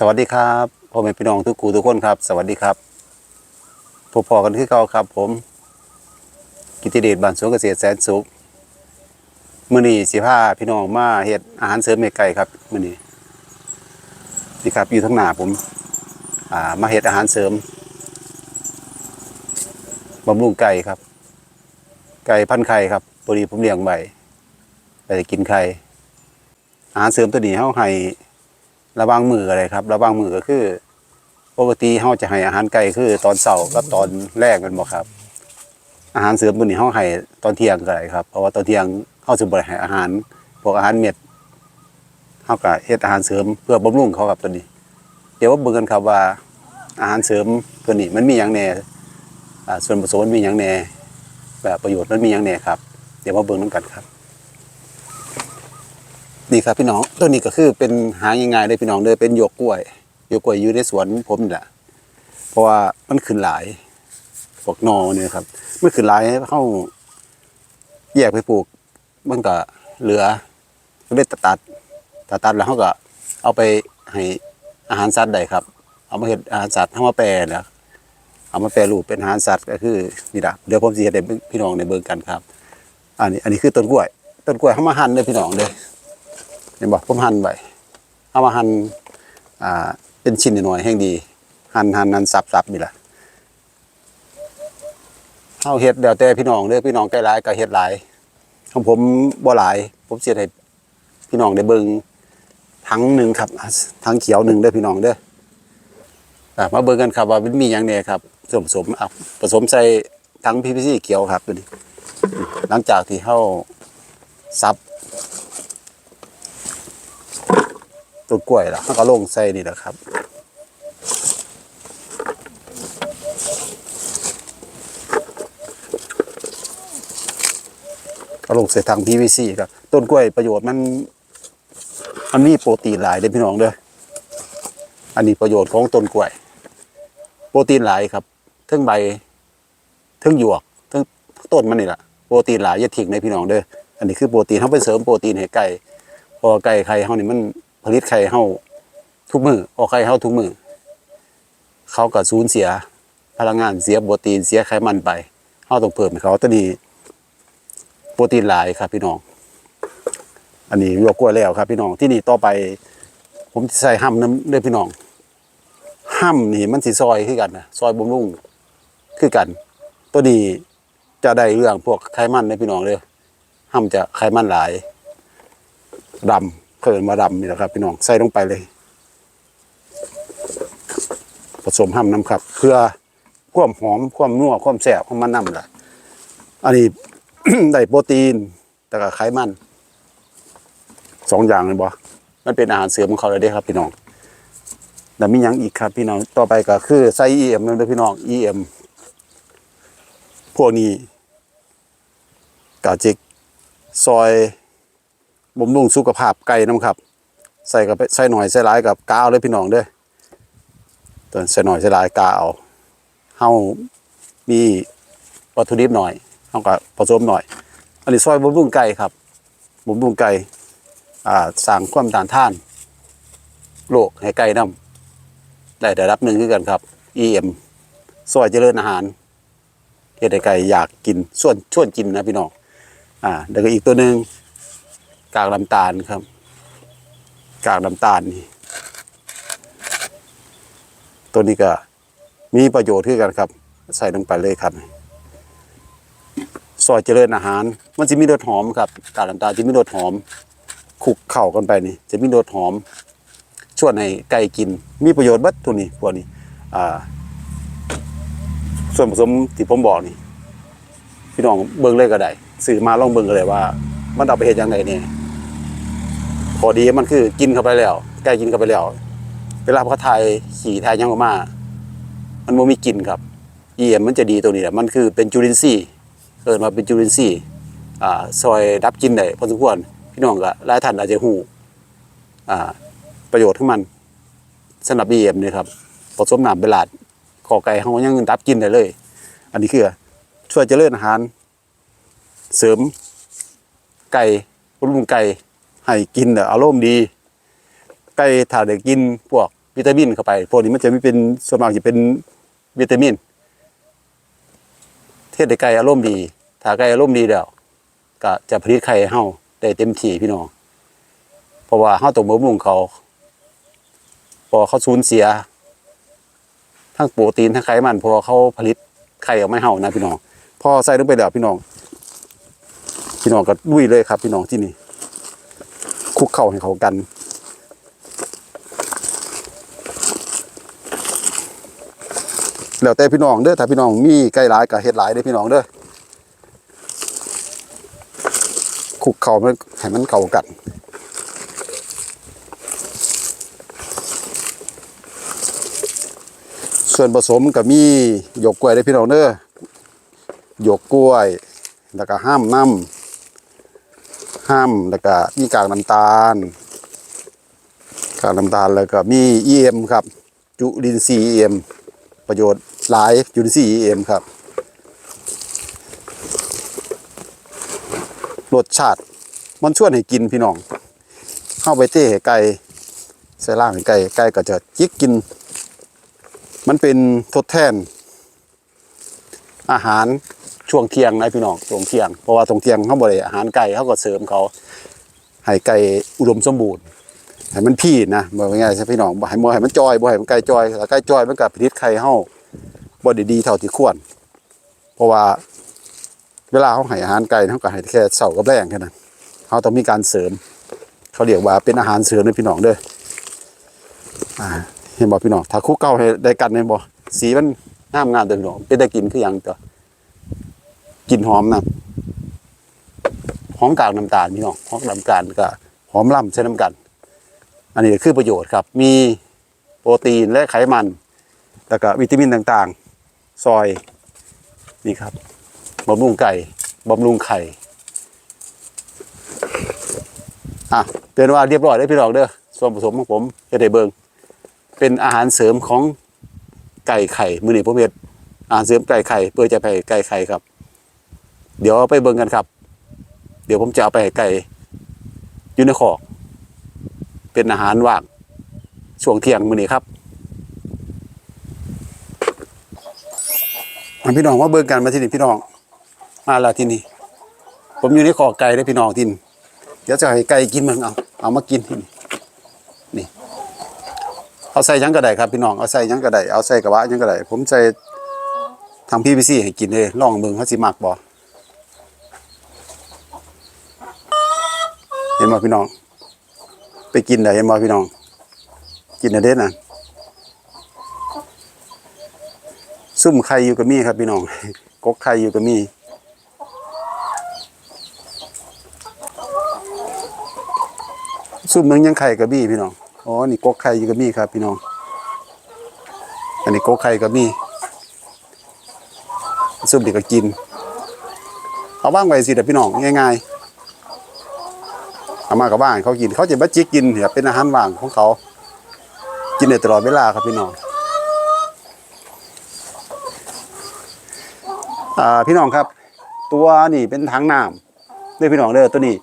สวัสดีครับพ่อแม่พี่น้องทุกคู่ทุกคนครับ สวัสดีครับพบพอกันคือเก่าครับ ผม กิติเดชบ้านสวนเกษตรแสนสุขมื้อนี้สิพาพี่น้องมาเฮ็ดอาหารเสริมเมไก่ครับมื้อนี้นี่ครับอยู่ทั้งหน้าผม อ่า มาเฮ็ดอาหารเสริมบำรุงไก่ครับ ไก่พันไข่ครับพอดีผมเลี้ยงไว้ไปกินไข่อาหารเสริมตัวนี้เฮาให้ ระวังมืออะไรครับ ระวังมือก็คือ ปกติเขาจะให้อาหารไก่คือตอนเสาร์กับตอนแรกกันบ่ครับ อาหารเสริมตัวนี้เขาให้ตอนเที่ยงก็ได้ครับ เพราะว่าตอนเที่ยงเขาสิบ่ได้ให้อาหารพวกอาหารเม็ดเขาก็เฮ็ดอาหารเสริมเพื่อบำรุงเขาครับตัวนี้ เดี๋ยวมาเบิ่งกันครับว่า อาหารเสริมตัวนี้มันมีหยังแหน่ส่วนผสมมันมีหยังแหน่แบบประโยชน์มันมีหยังแหน่ครับ เดี๋ยวมาเบิ่งนํกันครับ นี่ครับพี่น้องตัวนี้ก็คือเป็นหาง่ายๆเลยพี่น้องเลยเป็นหยกกล้วยหยกกล้วยอยู่ในสวนผมนี่แหละเพราะว่ามันขึ้นหลายพวกนอเนี่ยครับมันขึ้นหลายเข้าแยกไปปลูกมันก็เหลือก็ได้ตัดตัดตัดตัดแล้วเขาก็เอาไปให้อาหารสัตว์ได้ครับ เอามาเห็ดอาหารสัตว์เอามาแปรนะเอามาแปรรูปเป็นอาหารสัตว์ก็คือนี่ละเดี๋ยวผมจะเห็ดพี่น้องในเบิ่งกันครับ อันนี้อันนี้คือต้นกล้วยต้นกล้วยเขามาหั่นเลยพี่น้องเลย เห็นบอกผมหั่นไว้เอามาหั่นอ่าเป็นชิ้นหน่อยแห้งดี หั่นหั่นหั่นสับสับนี่แหละเอาเฮ็ดเดี๋ยวแต่พี่น้องเด้อพี่น้องใกล้หลายก็เฮ็ดหลายของผมบ่หลาย ผมเสียให้พี่น้องได้เบิ่งทั้งหนึ่งครับทั้งเขียวหนึ่งเด้อพี่น้องเด้อมาเบิ่งกันครับว่ามันมีหยังแหน่ครับผสมผสมผสมใส่ทั้ง PVC เขียวครับตัวนี้หลังจากที่เฮาซับ ต้นกล้วยแล้วเขาก็ลงใส่นี่แหละครับก็ลงใส่ทาง PVC ครับ ต้นกล้วยประโยชน์มัน มันมีโปรตีนหลายเด้อพี่น้องเด้ออันนี้ประโยชน์ของต้นกล้วย โปรตีนหลายครับเทั้งใบเทั้งหยวกเทั้งต้นมันนี่แหละโปรตีนหลายอย่าทิ้งในพี่น้องเด้ออันนี้คือโปรตีนเขาไปเสริมโปรตีนให้ไก่พอไก่ไข่เขานี่มัน ผลิตไข่เฮาทุกมือออกไข่เฮาทุกมือเขาก็สูญเสียพลังงานเสียโปรตีนเสียไขมันไปเฮาต้องเพิ่มให้เขาตัวนี้โปรตีนหลายครับพี่น้อง อันนี้ยกกล้วยแล้วครับ พี่น้องที่นี่ต่อไป ผมใส่ห้ำน้ำด้อพี่น้องห้ำนี่มันสิซอยคือกันนะซอยบำรุงคือกัน ตัวนี้จะได้เรื่องพวกไขมันเด้อพี่น้องเลยห้ำจะไขมันหลายดำ เพิ่นมาดำนี่แหละครับ พี่น้องใส่ลงไปเลย ผสมห้ำน้ำครับ เพื่อความหอมความนัวความแซ่บของมันน้ำล่ะ อันนี้ ได้โปรตีน แต่ก็ไขมันสองอย่างเลยบ่มันเป็นอาหารเสริมของเขาเลยเด้ครับ พี่น้องแต่มียังอีกครับ พี่น้องต่อไปก็คือใส่ EM นั่นเด้อพี่น้อง EM พวกนี้กาจิกซอย บำรุงสุขภาพไก่น้ำครับ ใส่กับใส่หน่อยใส่หลายกับกาเอาเลยพี่น้องเด้อตัวใส่หน่อยใส่หลายกาเอาเฮามีวัตถุดิบหน่อยเฮาก็ผสมหน่อย อันนี้ซอยบำรุงไก่ครับบำรุงไก่อ่าสร้างความต้านทานโรคให้ไก่น้ำได้ระดับหนึ่งคือกันครับ EM ซอยเจริญอาหารเฮ็ดให้ไก่อยากกินส่วนชวนกินนะพี่น้องอ่าแล้วก็อีกตัวหนึ่ง กากน้ำตาลครับ กากน้ำตาลนี่ตัวนี้ก็มีประโยชน์คือกันครับ ใส่ลงไปเลยครับซอยเจริญอาหาร มันจะมีรสหอมครับกากน้ำตาลจะมีรสหอมคุกเข้ากันไปนี่ จะมีรสหอมชวนให้ไก่กิน มีประโยชน์บัดตัวนี้พวกนี้อ่าส่วนผสมที่ผมบอกนี่ พี่น้องเบิ่งเลยก็ได้ซื้อมาลองเบิ่งเลยว่า มันเอาไปเฮ็ดยังไงเนี่ย พอดีมันคือกินเข้าไปแล้วไก่กินเข้าไปแล้ว เวลาเขาทายขี่ทายยังออกมา มันบ่มีกลิ่นครับเยี่ยมมันจะดีตัวนี้แหละมันคือเป็นจุลินทรีย์เกิดมาเป็นจุลินทรีย์อ่าซอยดับกินได้พอสมควรพี่น้องก็หลายท่านอาจจะฮู้อ่าประโยชน์ของมันสำหรับ EM นี่ครับผสมน้ำเบลาดขอไก่เฮายังดับกินได้เลย อันนี้คือช่วยเจริญอาหาร เสริมไก่รุงไก่ ให้กินอารมณ์ดี ไก่ถ้าได้กินพวกวิตามินเข้าไปพวกนี้มันจะไม่เป็นส่วนมากจะเป็นวิตามิน เทศให้ไก่อารมณ์ดี ถ้าไก่อารมณ์ดีแล้วก็จะผลิตไข่ให้เฮาได้เต็มที่พี่น้องเพราะว่าเฮาต้องบำรุงเขา พอเขาสูญเสีย ทั้งโปรตีนทั้งไขมัน พอเขาผลิตไข่ออกมาให้เฮานะพี่น้องพอใส่ลงไปแล้วพี่น้อง พี่น้องก็ลุยเลยครับ พี่น้องที่นี่ คุกเข้าให้เขากัน แล้วแต่พี่น้องเด้อถ้าพี่น้องมีไก่หลายก็เฮ็ดหลายเด้อพี่น้องเด้อคุกเข้ามันให้มันเข้ากันส่วนผสมก็มีหยกกล้วยได้อพี่น้องเด้อหยกกล้วย แล้วก็ห้ามน้ำ ห้ามแล้วก็มีกากน้ำตาล กากน้ำตาลแล้วก็มี EM ครับ จุลินทรีย์ EM ประโยชน์หลายจุลินทรีย์ EM ครับ รสชาติ มันชวนให้กินพี่น้อง เข้าไปเต้ให้ไก่ใส่ล่างให้ไก่ไก่ก็จะจิกกิน มันเป็นทดแทน อาหาร ช่วงเที่ยงนะพี่น้องช่วงเที่ยงเพราะว่าตรงเที่ยงเขาบริอาหารไก่เขาก็เสริมเขาให้ไก่อุดมสมบูรณ์ให้มันพี่นะบอกง่ายๆใช่พี่น้องบ่ให้มอให้มันจอยบ่ให้มันไก่จอยถ้าไก่จอยมันก็ผลิตไข่เฮาบ่ได้ดีเท่าที่ควร เพราะว่า เวลาเขาให้อาหารไก่เขาก็ให้แค่เสากับแรงแค่นั้นเขาต้องมีการเสริม เขาเรียกว่าเป็นอาหารเสริมนะพี่น้องเด้อเห็นบอกพี่น้องถ้าคุกเก่าให้ได้กันเห็นบอกสีมันงามงามเด้อพี่น้องเป็นได้กินคือหยังเตัว กลิ่นหอมนะหอมกากน้ำตาลพี่น้องหอมน้ำตาลก็หอมล่ำใช้น้ำกัน อันนี้คือประโยชน์ครับ มีโปรตีนและไขมัน แล้วก็วิตามินต่างๆ ซอยนี่ครับบำรุงไก่บำรุงไข่อะเตือนว่าเรียบร้อยได้พี่น้องเด้อส่วนผสมของผมจะได้เบิงเป็นอาหารเสริมของไก่ไข่ มือหนีผมเห็ดอาหารเสริมไก่ไข่ เพื่อจะไปไก่ไข่ครับ เดี๋ยวไปเบิ่งกันครับ เดี๋ยวผมจะเอาไปให้ไก่อยู่ในคอกเป็นอาหารว่างช่วงเที่ยงมือนี้ครับพี่น้องว่าเบิ่งกันมาที่นี่พี่น้องมาแล้วที่นี่ผมอยู่ในคอกไก่ได้พี่น้องที่นี่เดี๋ยวจะให้ไก่กินมันเอาเอามากินที่นี่เอาใส่ยังก็ไดครับพี่น้องเอาใส่ยังก็ไดเอาใส่กระบะยังก็ไดผมใส่ทำพี่พีซี่ให้กินเลยลองเบิ่งเขาสิมักบ่เห็ นบ่พี่น้อง ไปกินได้เห็นบ่พี่น้อง กินได้เด็ดน่ะซุ่มไข่อยู่กับมีครับพี่น้องกกไข่อยู่กับมีซุ่มหนึงยังไข่กับมีพี่น้องอ๋อนี่กกไข่อยู่กับมีครับพี่น้อง อันนี้กกไข่กับมีซุปเด็กก็กิน เอาบ้างไว้สิเดี๋ยวพี่น้องง่ายๆ เอามากับบ้านเขากิน เขาจะบัจิกกินเนี่ยเป็นอาหารว่างของเขา กินได้ตลอดเวลาครับพี่น้องอ่าพี่น้องครับ ตัวนี่เป็นถังน้ำเด้อพี่น้องเด้อตัวนี้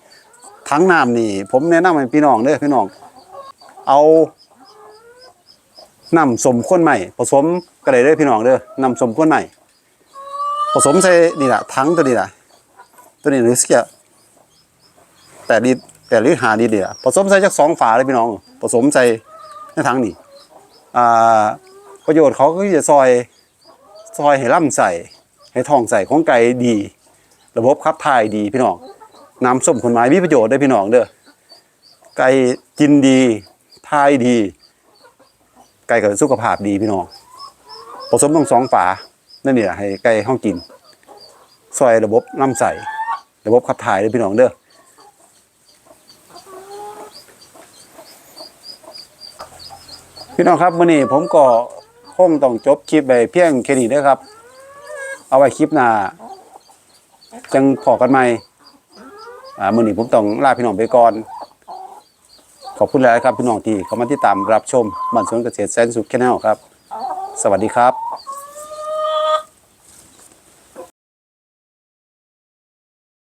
ถังน้ำนี่ ผมแนะนำให้พี่น้องเด้อพี่น้อง เอาน้ำสมข้นใหม่ผสมกระไดเด้อพี่น้องเด้อน้ำสมข้นใหม่ผสมใส่นี่แหละทั้งตัวนี้แหละตัวนี้หรู้สึกจะแปดลิตร แปดลิตรหาลิตรนี่แหละผสมใส่จากสองฝาเลยพี่น้อง ผสมใส่ในถังนี่อ่าประโยชน์เขาก็จะซอยซอยให้ล่ำใส่ให้ท้องใส่ของไก่ดี ระบบขับถ่ายดีพี่น้องน้ำส้มขนไม้มีประโยชน์ได้พี่น้องเด้อไก่กินดีทายดี ไก่กับสุขภาพดีพี่น้องผสมต้องสองฝานั่นเนี่ยให้ไก่ห้องกินซอยระบบลำไส้ระบบขับถ่ายเลยพี่น้องเด้อ พี่น้องครับมื้อนี้ผมก็คงต้องจบคลิปไปเพียงแค่นี้เด้อครับ เอาไว้คลิปหน้าจังพอกันใหม่อ่ามื้อนี้ผมต้องลาพี่น้องไปก่อน ขอบคุณหลายครับพี่น้องที่เข้ามาติดตามรับชมบ้านสวนเกษตรแสนสุขแชนแนลครับ สวัสดีครับ